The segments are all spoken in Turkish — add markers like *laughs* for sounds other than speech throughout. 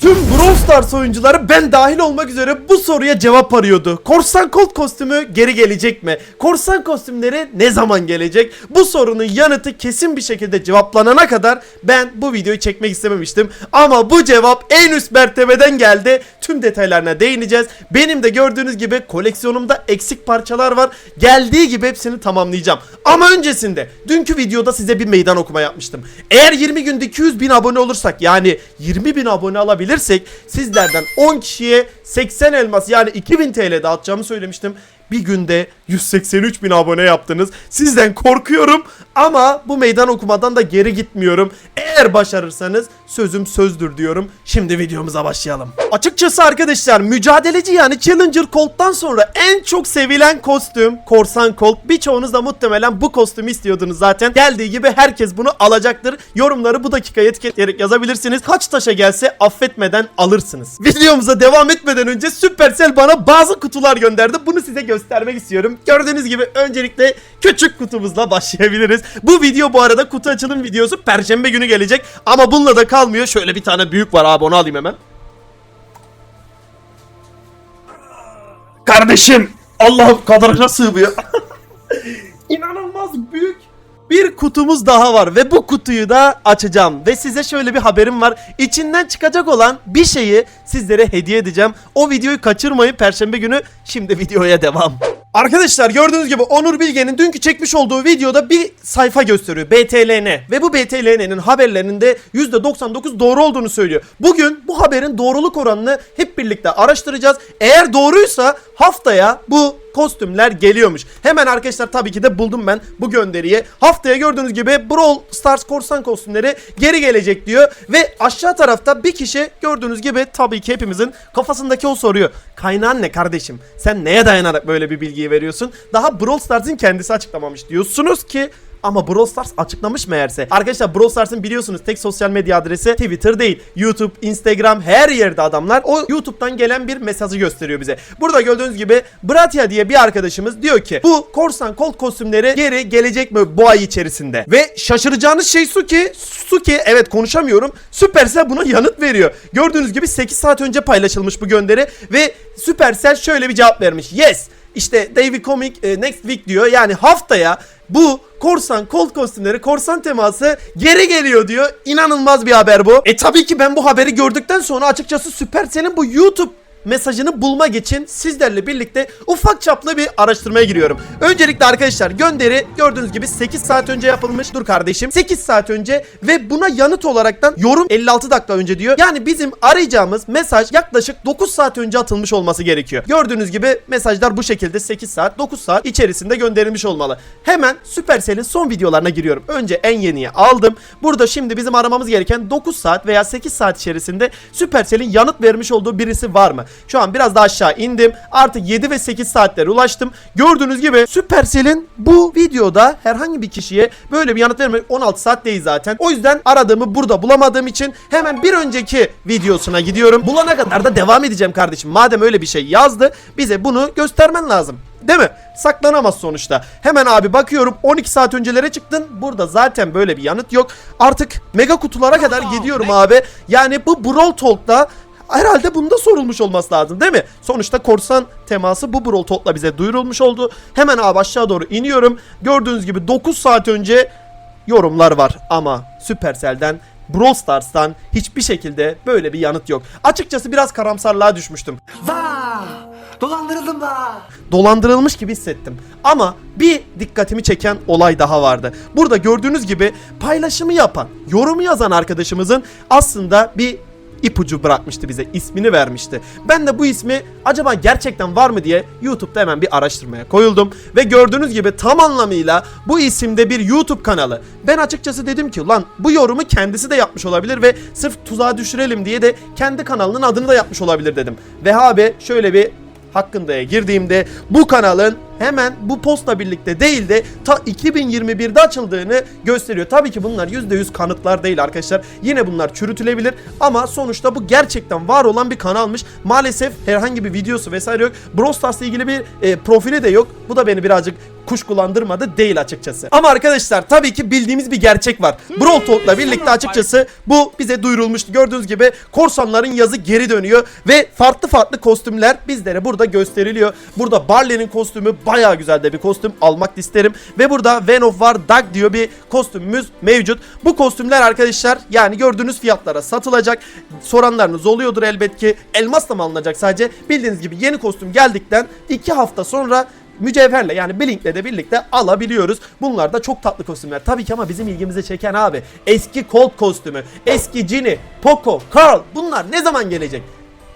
Tüm Brawl Stars oyuncuları ben dahil olmak üzere bu soruya cevap arıyordu. Korsan Colt kostümü geri gelecek mi? Korsan kostümleri ne zaman gelecek? Bu sorunun yanıtı kesin bir şekilde cevaplanana kadar ben bu videoyu çekmek istememiştim. Ama bu cevap en üst mertebeden geldi. Tüm detaylarına değineceğiz. Benim de gördüğünüz gibi koleksiyonumda eksik parçalar var. Geldiği gibi hepsini tamamlayacağım. Ama öncesinde dünkü videoda size bir meydan okuma yapmıştım. Eğer 20 günde 200 bin abone olursak yani 20 bin abone alabilirsek sizlerden 10 kişiye 80 elmas yani 2000 TL dağıtacağımı söylemiştim. Bir günde 183 bin abone yaptınız. Sizden korkuyorum ama bu meydan okumadan da geri gitmiyorum. Eğer başarırsanız sözüm sözdür diyorum. Şimdi videomuza başlayalım. Açıkçası arkadaşlar mücadeleci yani Challenger Colt'tan sonra en çok sevilen kostüm Korsan Colt. Birçoğunuz da muhtemelen bu kostümü istiyordunuz zaten. Geldiği gibi herkes bunu alacaktır. Yorumları bu dakikaya etiketleyerek yazabilirsiniz. Kaç taşa gelse affetmeden alırsınız. Videomuza devam etmeden önce Supercell bana bazı kutular gönderdi. Bunu size göstermek istiyorum. Gördüğünüz gibi öncelikle küçük kutumuzla başlayabiliriz. Bu video bu arada kutu açılım videosu perşembe günü gelecek. Ama bununla da kalmıyor. Şöyle bir tane büyük var abi onu alayım hemen. Kardeşim Allah'ım kadraja sığmıyor. *laughs* İnanılmaz büyük bir kutumuz daha var ve bu kutuyu da açacağım ve size şöyle bir haberim var. İçinden çıkacak olan bir şeyi sizlere hediye edeceğim. O videoyu kaçırmayın perşembe günü. Şimdi videoya devam. Arkadaşlar gördüğünüz gibi Onur Bilge'nin dünkü çekmiş olduğu videoda bir sayfa gösteriyor BTLN ve bu BTLN'nin haberlerinin de %99 doğru olduğunu söylüyor. Bugün bu haberin doğruluk oranını hep birlikte araştıracağız. Eğer doğruysa haftaya bu kostümler geliyormuş. Hemen arkadaşlar tabii ki de buldum ben bu gönderiyi. Haftaya gördüğünüz gibi Brawl Stars korsan kostümleri geri gelecek diyor. Ve aşağı tarafta bir kişi gördüğünüz gibi tabii ki hepimizin kafasındaki o soruyor. Kaynağın ne kardeşim? Sen neye dayanarak böyle bir bilgiyi veriyorsun? Daha Brawl Stars'ın kendisi açıklamamış diyorsunuz ki ama Brawl Stars açıklamış meğerse. Arkadaşlar Brawl Stars'ın biliyorsunuz tek sosyal medya adresi Twitter değil. YouTube, Instagram her yerde adamlar o YouTube'dan gelen bir mesajı gösteriyor bize. Burada gördüğünüz gibi Bratia diye bir arkadaşımız diyor ki bu korsan Colt kostümleri geri gelecek mi bu ay içerisinde? Ve şaşıracağınız şey su ki su ki evet konuşamıyorum. Supercell buna yanıt veriyor. Gördüğünüz gibi 8 saat önce paylaşılmış bu gönderi ve Supercell şöyle bir cevap vermiş. Yes işte Davy Comic e, next week diyor. Yani haftaya bu korsan Colt kostümleri korsan teması geri geliyor diyor. İnanılmaz bir haber bu. E tabii ki ben bu haberi gördükten sonra açıkçası Supercell'in bu YouTube mesajını bulmak için sizlerle birlikte ufak çaplı bir araştırmaya giriyorum. Öncelikle arkadaşlar gönderi gördüğünüz gibi 8 saat önce yapılmış. Dur kardeşim 8 saat önce ve buna yanıt olaraktan yorum 56 dakika önce diyor. Yani bizim arayacağımız mesaj yaklaşık 9 saat önce atılmış olması gerekiyor. Gördüğünüz gibi mesajlar bu şekilde 8 saat 9 saat içerisinde gönderilmiş olmalı. Hemen Supercell'in son videolarına giriyorum. Önce en yeniyi aldım. Burada şimdi bizim aramamız gereken 9 saat veya 8 saat içerisinde Supercell'in yanıt vermiş olduğu birisi var mı? Şu an biraz daha aşağı indim. Artık 7 ve 8 saatlere ulaştım. Gördüğünüz gibi Supercell'in bu videoda herhangi bir kişiye böyle bir yanıt vermek 16 saat değil zaten. O yüzden aradığımı burada bulamadığım için hemen bir önceki videosuna gidiyorum. Bulana kadar da devam edeceğim kardeşim. Madem öyle bir şey yazdı bize bunu göstermen lazım. Değil mi? Saklanamaz sonuçta. Hemen abi bakıyorum 12 saat öncelere çıktın. Burada zaten böyle bir yanıt yok. Artık mega kutulara kadar gidiyorum abi. Yani bu Brawl Talk'ta Herhalde bunda sorulmuş olması lazım değil mi? Sonuçta korsan teması bu Brawl Talk'la bize duyurulmuş oldu. Hemen abi aşağı doğru iniyorum. Gördüğünüz gibi 9 saat önce yorumlar var ama Supercell'den Brawl Stars'tan hiçbir şekilde böyle bir yanıt yok. Açıkçası biraz karamsarlığa düşmüştüm. Vaa! Dolandırıldım da. Dolandırılmış gibi hissettim. Ama bir dikkatimi çeken olay daha vardı. Burada gördüğünüz gibi paylaşımı yapan, yorumu yazan arkadaşımızın aslında bir ipucu bırakmıştı bize. ismini vermişti. Ben de bu ismi acaba gerçekten var mı diye YouTube'da hemen bir araştırmaya koyuldum. Ve gördüğünüz gibi tam anlamıyla bu isimde bir YouTube kanalı. Ben açıkçası dedim ki lan bu yorumu kendisi de yapmış olabilir ve sırf tuzağa düşürelim diye de kendi kanalının adını da yapmış olabilir dedim. Ve abi şöyle bir hakkındaya girdiğimde bu kanalın hemen bu postla birlikte değil de ta 2021'de açıldığını gösteriyor. Tabii ki bunlar %100 kanıtlar değil arkadaşlar. Yine bunlar çürütülebilir ama sonuçta bu gerçekten var olan bir kanalmış. Maalesef herhangi bir videosu vesaire yok. Brawl Stars'la ilgili bir e, profili de yok. Bu da beni birazcık kuşkulandırmadı değil açıkçası. Ama arkadaşlar tabii ki bildiğimiz bir gerçek var. Brawl Talk'la birlikte açıkçası bu bize duyurulmuştu. Gördüğünüz gibi korsanların yazı geri dönüyor ve farklı farklı kostümler bizlere burada gösteriliyor. Burada Barley'nin kostümü bayağı güzel de bir kostüm almak isterim. Ve burada Venom var Doug diyor bir kostümümüz mevcut. Bu kostümler arkadaşlar yani gördüğünüz fiyatlara satılacak. Soranlarınız oluyordur elbet ki. Elmasla mı alınacak sadece? Bildiğiniz gibi yeni kostüm geldikten 2 hafta sonra mücevherle yani Blink'le de birlikte alabiliyoruz. Bunlar da çok tatlı kostümler. Tabii ki ama bizim ilgimizi çeken abi eski Colt kostümü, eski Ginny, Poco, Carl bunlar ne zaman gelecek?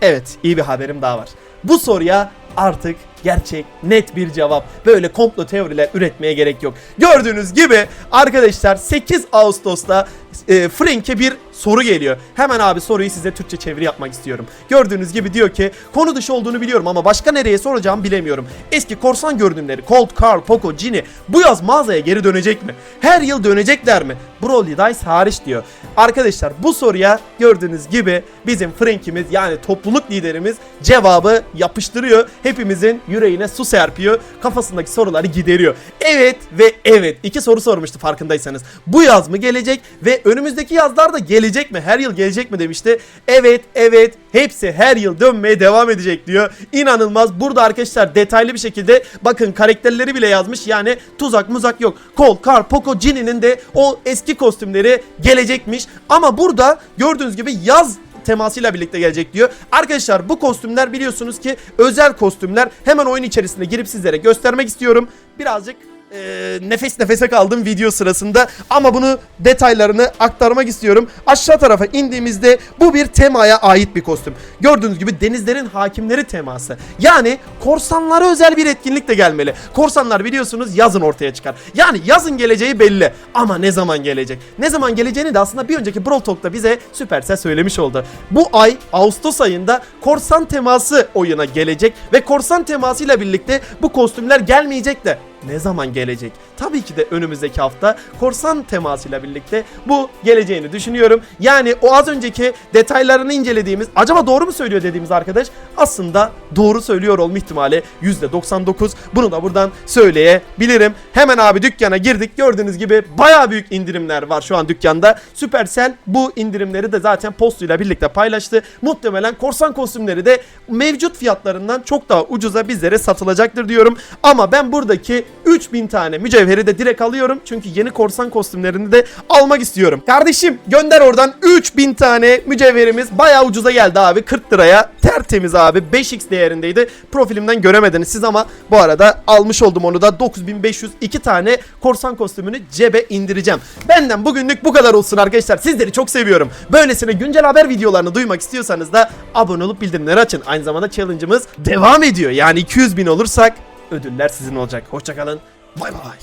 Evet iyi bir haberim daha var. Bu soruya artık gerçek net bir cevap. Böyle komplo teoriler üretmeye gerek yok. Gördüğünüz gibi arkadaşlar 8 Ağustos'ta e, Frank'e bir soru geliyor. Hemen abi soruyu size Türkçe çeviri yapmak istiyorum. Gördüğünüz gibi diyor ki konu dışı olduğunu biliyorum ama başka nereye soracağımı bilemiyorum. Eski korsan görünümleri Colt, Carl, Poco, Ginny bu yaz mağazaya geri dönecek mi? Her yıl dönecekler mi? Broly Dice hariç diyor. Arkadaşlar bu soruya gördüğünüz gibi bizim Frank'imiz yani topluluk liderimiz cevabı yapıştırıyor. Hepimizin yüreğine su serpiyor. Kafasındaki soruları gideriyor. Evet ve evet. iki soru sormuştu farkındaysanız. Bu yaz mı gelecek ve önümüzdeki yazlar da gelecek mi? Her yıl gelecek mi demişti. Evet evet hepsi her yıl dönmeye devam edecek diyor. İnanılmaz. Burada arkadaşlar detaylı bir şekilde bakın karakterleri bile yazmış. Yani tuzak muzak yok. Colt, Carl, Poco, Ginny'nin de o eski kostümleri gelecekmiş. Ama burada gördüğünüz gibi yaz temasıyla birlikte gelecek diyor. Arkadaşlar bu kostümler biliyorsunuz ki özel kostümler. Hemen oyun içerisinde girip sizlere göstermek istiyorum. Birazcık eee, nefes nefese kaldım video sırasında ama bunu detaylarını aktarmak istiyorum. Aşağı tarafa indiğimizde bu bir temaya ait bir kostüm. Gördüğünüz gibi denizlerin hakimleri teması. Yani korsanlara özel bir etkinlik de gelmeli. Korsanlar biliyorsunuz yazın ortaya çıkar. Yani yazın geleceği belli ama ne zaman gelecek? Ne zaman geleceğini de aslında bir önceki Brawl Talk'ta bize Supercell söylemiş oldu. Bu ay Ağustos ayında korsan teması oyuna gelecek ve korsan temasıyla birlikte bu kostümler gelmeyecek de ne zaman gelecek? Tabii ki de önümüzdeki hafta korsan temasıyla birlikte bu geleceğini düşünüyorum. Yani o az önceki detaylarını incelediğimiz, acaba doğru mu söylüyor dediğimiz arkadaş aslında doğru söylüyor olma ihtimali %99. Bunu da buradan söyleyebilirim. Hemen abi dükkana girdik. Gördüğünüz gibi baya büyük indirimler var şu an dükkanda. Supercell bu indirimleri de zaten postuyla birlikte paylaştı. Muhtemelen korsan kostümleri de mevcut fiyatlarından çok daha ucuza bizlere satılacaktır diyorum. Ama ben buradaki 3000 tane mücevheri de direkt alıyorum. Çünkü yeni korsan kostümlerini de almak istiyorum. Kardeşim gönder oradan 3000 tane mücevherimiz bayağı ucuza geldi abi 40 liraya. Tertemiz abi 5x değerindeydi. Profilimden göremediniz siz ama bu arada almış oldum onu da 9502 tane korsan kostümünü cebe indireceğim. Benden bugünlük bu kadar olsun arkadaşlar. Sizleri çok seviyorum. Böylesine güncel haber videolarını duymak istiyorsanız da abone olup bildirimleri açın. Aynı zamanda challenge'ımız devam ediyor. Yani 200 bin olursak ödüller sizin olacak. Hoşçakalın. Bay bay.